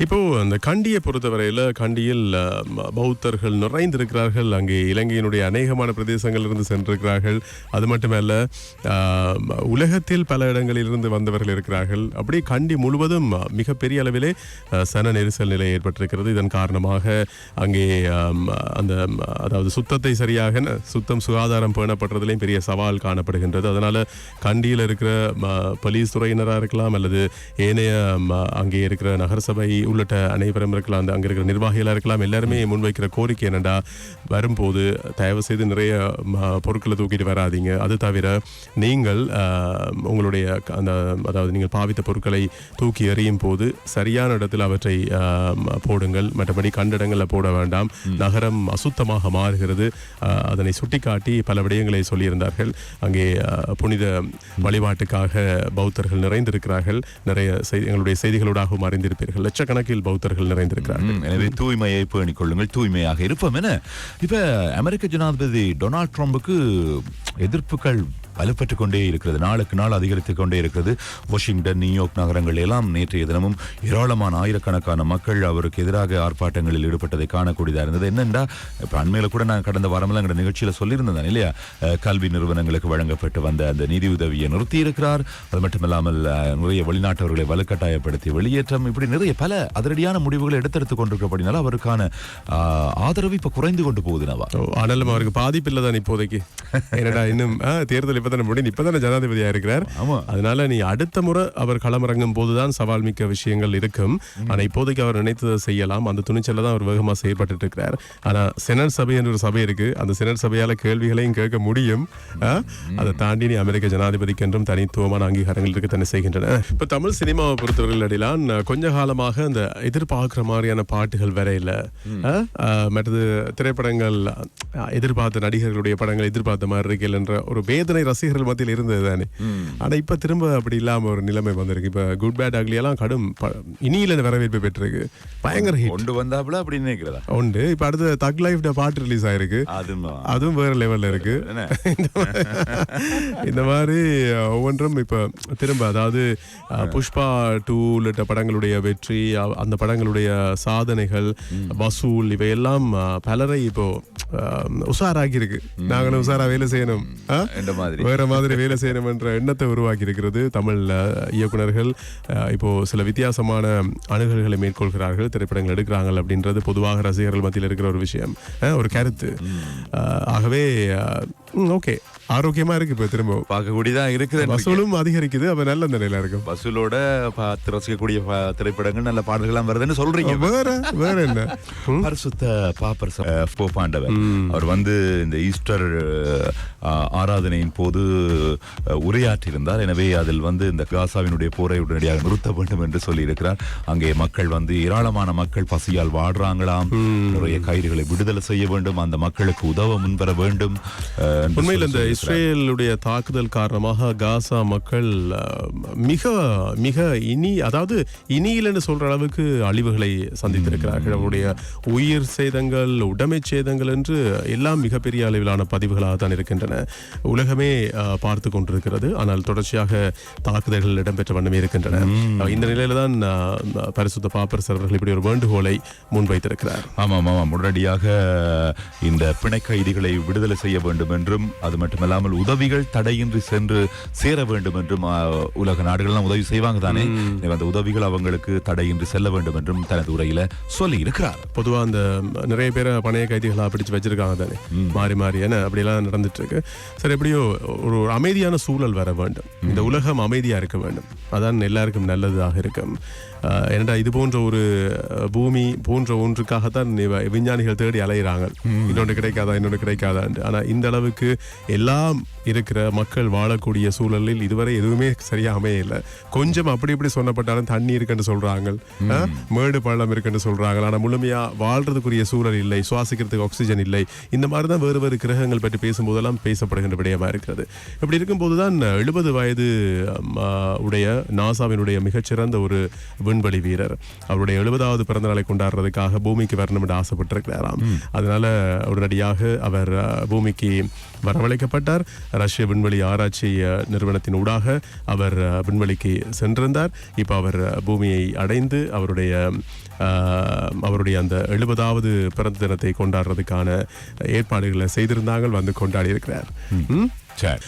இப்போ அந்த கண்டியை பொறுத்தவரையில் கண்டியில் பௌத்தர்கள் நிறைந்திருக்கிறார்கள். அங்கே இலங்கையினுடைய அநேகமான பிரதேசங்களிலிருந்து சென்றிருக்கிறார்கள். அது மட்டுமல்ல உலகத்தில் பல இடங்களிலிருந்து வந்தவர்கள் இருக்கிறார்கள். அப்படியே கண்டி முழுவதும் மிகப்பெரிய அளவிலே சன நெரிசல் நிலை ஏற்பட்டிருக்கிறது. இதன் காரணமாக அங்கே அந்த அதாவது சுத்தத்தை சரியாக சுத்தம் சுகாதாரம் பேணப்படுறதுலேயும் பெரிய சவால் காணப்படுகின்றது. அதனால் கண்டியில் இருக்கிற ம- போலீஸ் துறையினராக இருக்கலாம் அல்லது ஏனைய ம- அங்கே இருக்கிற நகரசபை உள்ளிட்ட அனைவரும் இருக்கலாம் அந்த அங்கே இருக்கிற நிர்வாகிகளாக இருக்கலாம் எல்லாருமே முன்வைக்கிற கோரிக்கை என்னடா வரும்போது தயவு செய்து நிறைய பொருட்களை தூக்கிட்டு வராதீங்க. அது தவிர நீங்கள் உங்களுடைய அந்த அதாவது நீங்கள் பாவித்த பொருட்களை தூக்கி எறியும் போது சரியான இடத்தில் அவற்றை போடுங்கள். மற்றபடி கண்டிடங்களில் போட வேண்டாம். நகரம் அசுத்தமாக மாறுகிறது. அதனை சுட்டிக்காட்டி பல விடயங்களை சொல்லியிருந்தார்கள். அங்கே புனித வழிபாட்டுக்காக பௌத்தர்கள் நிறைந்திருக்கிறார்கள். நிறைய செய்தி எங்களுடைய செய்திகளோடாகவும் அறிந்திருப்பீர்கள். லட்சக்கணக்கில் பௌத்தர்கள் நிறைந்திருக்கிறார்கள். எனவே தூய்மையை பேணிக் கொள்ளுங்கள் தூய்மையாக இருப்போம் என. இப்ப அமெரிக்க ஜனாதிபதி டொனால்ட் ட்ரம்புக்கு எதிர்ப்புகள் வலுப்பெற்றுக் கொண்டே இருக்கிறது. நாளுக்கு நாள் அதிகரித்துக் கொண்டே இருக்கிறது. வாஷிங்டன் நியூயார்க் நகரங்கள் எல்லாம் நேற்றைய தினமும் ஏராளமான ஆயிரக்கணக்கான மக்கள் அவருக்கு எதிராக ஆர்ப்பாட்டங்களில் ஈடுபட்டதை காணக்கூடியதாக இருந்தது. என்னென்றா இப்போ அண்மையில் கூட நான் கடந்த வாரமெல்லாம் எங்கள் நிகழ்ச்சியில் சொல்லியிருந்தேன் இல்லையா? கல்வி நிறுவனங்களுக்கு வழங்கப்பட்டு வந்த அந்த நிதி உதவியை நிறுத்தி இருக்கிறார் அது மட்டுமில்லாமல் நிறைய வெளிநாட்டவர்களை வலுக்கட்டாயப்படுத்தி வெளியேற்றம் இப்படி நிறைய பல அதிரடியான முடிவுகளை எடுத்தெடுத்து கொண்டிருக்கப்படினால அவருக்கான ஆதரவு இப்போ குறைந்து கொண்டு போகுதுனவா ஆனாலும் அவருக்கு பாதிப்பு இல்லை தான் இப்போதைக்கு. என்னடா இன்னும் தேர்தல் இப்பதானே முடிந்து இப்பதானே ஜனாதிபதியா இருக்கிறார். அதனால நீ அடுத்த முறை அவர் களமிறங்கும் போதுதான் சவால் மிக்க விஷயங்கள் இருக்கும். ஆனா இப்போதைக்கு அவர் நினைத்ததை செய்யலாம். அந்த துணிச்சல தான் அவர் வேகமா செயல்பட்டு இருக்கிறார். ஆனா செனட் சபை என்ற ஒரு சபை இருக்கு. அந்த செனட் சபையால கேள்விகளையும் கேட்க முடியும்? அதை தாண்டி நீ அமெரிக்க ஜனாதிபதிக்கு என்றும் தனித்துவமான அங்கீகாரங்கள் இருக்க தானே செய்கின்றன. இப்ப தமிழ் சினிமாவை பொறுத்தவரையில் அடிலான் கொஞ்ச காலமாக அந்த எதிர்பார்க்கிற மாதிரியான பாட்டுகள் வர இல்ல. ஆ? ஆ, மற்றது திரைப்படங்கள் எதிர்பார்த்த நடிகர்களுடைய படங்கள் எதிர்பார்த்த மாதிரி இருக்கல என்ற ஒரு வேதனை ரசிகர்கள் மத்தியில் இருந்தது தானே. ஆனா இப்ப திரும்ப அப்படி இல்லாம ஒரு நிலைமை வந்திருக்கு. இப்ப குட் பேட் அக்லி எல்லாம் கடும் இனியில வரவேற்பு பெற்றிருக்கு. பயங்கர ஹிட் கொண்டு வந்தாப்புல அப்படி நினைக்கிறதா? உண்டு. இப்ப அடுத்து தக் லைஃப் பாட்டு ரிலீஸ் ஆயிருக்கு. அதுவும் வேற லெவல்ல இருக்கு? இந்த மாதிரி- ஒவ்வொன்றும் இப்ப திரும்ப அதாவது புஷ்பா டூ உள்ளிட்ட படங்களுடைய வெற்றி அந்த படங்களுடைய சாதனைகள் வசூல் இவையெல்லாம் பலரை இப்போ அஹ், உஷாராக்கி இருக்கு நாங்களும் உஷாரா வேலை செய்யணும். மாதிரி. வேற மாதிரி வேலை செய்யணும் என்ற எண்ணத்தை உருவாக்கி இருக்கிறது தமிழ் அஹ், இப்போ சில வித்தியாசமான அணுகல்களை மேற்கொள்கிறார்கள் திரைப்படங்கள் எடுக்கிறாங்க அப்படின்றது பொதுவாக ரசிகர்கள் மத்தியில் இருக்கிற ஒரு விஷயம் ஒரு கருத்து. ஆகவே ஓகே. ஆரோக்கியமா இருக்கு இப்போ திரும்ப. பார்க்கக்கூடியதான் இருக்குது வசூலும் அதிகரிக்குது அப்ப நல்ல நிலையில இருக்கும். வசூலோட பார்த்து ரசிக்கக்கூடிய திரைப்படங்கள் நல்ல பாடல்கள்லாம் வருதுன்னு சொல்றீங்க. வேற வேற என்ன? பரிசுத்த பாப்பர் ச- அஹ், போப்பாண்டவர் அவர் வந்து இந்த ஈஸ்டர் ஆராதனையின் போது உரையாற்றியிருந்தார். எனவே அதில் வந்து இந்த காசாவினுடைய போரை உடனடியாக நிறுத்த வேண்டும் என்று சொல்லியிருக்கிறார். அங்கே மக்கள் வந்து ஏராளமான மக்கள் பசியால் வாடுறாங்களாம் நிறைய கைதிகளை விடுதலை செய்ய வேண்டும். அந்த மக்களுக்கு உதவ முன்வர வேண்டும். உண்மையில் சொல்லி இந்த. இஸ்ரேலுடைய தாக்குதல் காரணமாக காசா மக்கள் மிக மிக இனி அதாவது இனியில்னு சொல்ற அளவுக்கு அழிவுகளை சந்தித்திருக்கிறார்கள். அவருடைய உயிர் சேதங்கள் உடைமை சேதங்கள் என்று எல்லாம் மிகப்பெரிய அளவிலான பதிவுகளாக தான் இருக்கின்றன. உலகமே பார்த்து கொண்டிருக்கிறது. ஆனால் தொடர்ச்சியாக தாக்குதல்கள் இடம்பெற்ற வண்ணமே இருக்கின்றன. இந்த நிலையில தான் பரிசுத்த பாப்பரசர் அவர்கள் இப்படி ஒரு வேண்டுகோளை முன்வைத்திருக்கிறார். ஆமாம் ஆமாம் உடனடியாக இந்த பிணை கைதிகளை விடுதலை செய்ய வேண்டும் என்றும் அது மட்டுமல்லாமல் உதவிகள் தடையின்றி சென்று சேர வேண்டும் என்றும் உலக நாடுகள்லாம் உதவி செய்வாங்க தானே? அந்த உதவிகள் அவங்களுக்கு தடையின்றி செல்ல வேண்டும் என்றும் தனது உரையில சொல்லி இருக்கிறார். பொதுவா அந்த நிறைய பேரை பணைய கைதிகளா பிடிச்சு வச்சிருக்காங்க தானே? மாறி மாறி. ஏன்னா அப்படியெல்லாம் நடந்துட்டு இருக்கு சரி எப்படியோ ஒரு அமைதியான சூழல் வர வேண்டும். இந்த உலகம் அமைதியா இருக்க வேண்டும். அதான் எல்லாருக்கும் நல்லதாக இருக்கும். ஏனடா இது போன்ற ஒரு பூமி போன்ற ஒன்றுக்காகத்தான் விஞ்ஞானிகள் தேடி அலையிறாங்க. இன்னொன்று கிடைக்காதா இன்னொன்று கிடைக்காதான்னு ஆனா இந்த அளவுக்கு எல்லாம் இருக்கிற மக்கள் வாழக்கூடிய சூழலில் இதுவரை எதுவுமே சரியா அமையல. கொஞ்சம் அப்படி இப்படி சொன்னப்பட்டாலும் தண்ணி இருக்குன்னு சொல்றாங்க? மேடு பள்ளம் இருக்குன்னு சொல்றாங்க ஆனா முழுமையா வாழ்றதுக்குரிய சூழல் இல்லை. சுவாசிக்கிறதுக்கு ஆக்சிஜன் இல்லை. இந்த மாதிரி தான் வேறு வேறு கிரகங்கள் பற்றி பேசும்போதெல்லாம் பேசப்படுகின்ற விடயமா இருக்கிறது. இப்படி இருக்கும்போதுதான் எழுபது வயது உடைய நாசாவினுடைய மிகச்சிறந்த ஒரு விண்வெளி வீரர். அவருடைய எழுபதாவது பிறந்த நாளை கொண்டாடுறதுக்காக பூமிக்கு வரணும் என்று ஆசைப்பட்டிருக்கிறாராம் அதனால உடனடியாக அவர் பூமிக்கு வரவழைக்கப்பட்டு செலுத்தப்பட்டார் ரஷ்ய விண்வெளி ஆராய்ச்சி நிறுவனத்தின் ஊடாக அவர் விண்வெளிக்கு சென்றிருந்தார். இப்போ அவர் பூமியை அடைந்து அவருடைய அவருடைய அந்த எழுபதாவது பிறந்த தினத்தை கொண்டாடுறதுக்கான ஏற்பாடுகளை செய்திருந்தாங்க வந்து கொண்டாடி இருக்கிறார்? சரி.